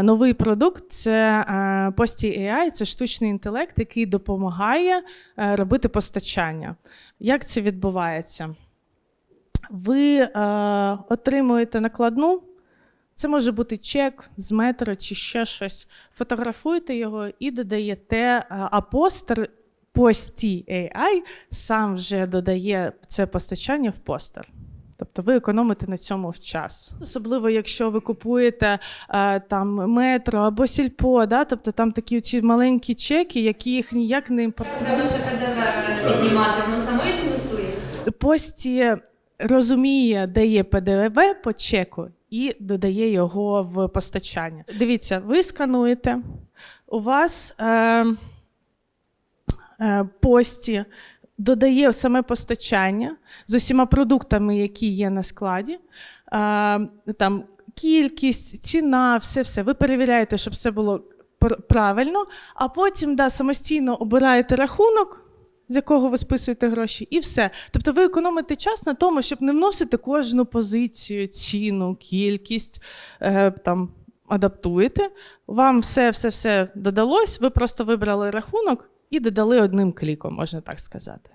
е, новий продукт це е, Posty AI, це штучний інтелект, який допомагає е, робити постачання. Як це відбувається? Ви е, отримуєте накладну. Це може бути чек з метро чи ще щось. Фотографуєте його і додаєте, е, а постер Posty AI сам вже додає це постачання в постер. Тобто ви економите на цьому в час. Особливо, якщо ви купуєте е, там метро або сільпо, да? тобто там такі ці маленькі чеки, які їх ніяк не імпортують. Треба ще ПДВ піднімати, воно само і. Пості розуміє, де є ПДВ по чеку, і додає його в постачання. Дивіться, ви скануєте, у вас е, е, пості додає саме постачання з усіма продуктами, які є на складі. Там кількість, ціна, все, все. Ви перевіряєте, щоб все було правильно, а потім да, самостійно обираєте рахунок з якого ви списуєте гроші, і все. Тобто ви економите час на тому, щоб не вносити кожну позицію, ціну, кількість, е, там адаптуєте. Вам все, все, все додалось. Ви просто вибрали рахунок і додали одним кліком, можна так сказати.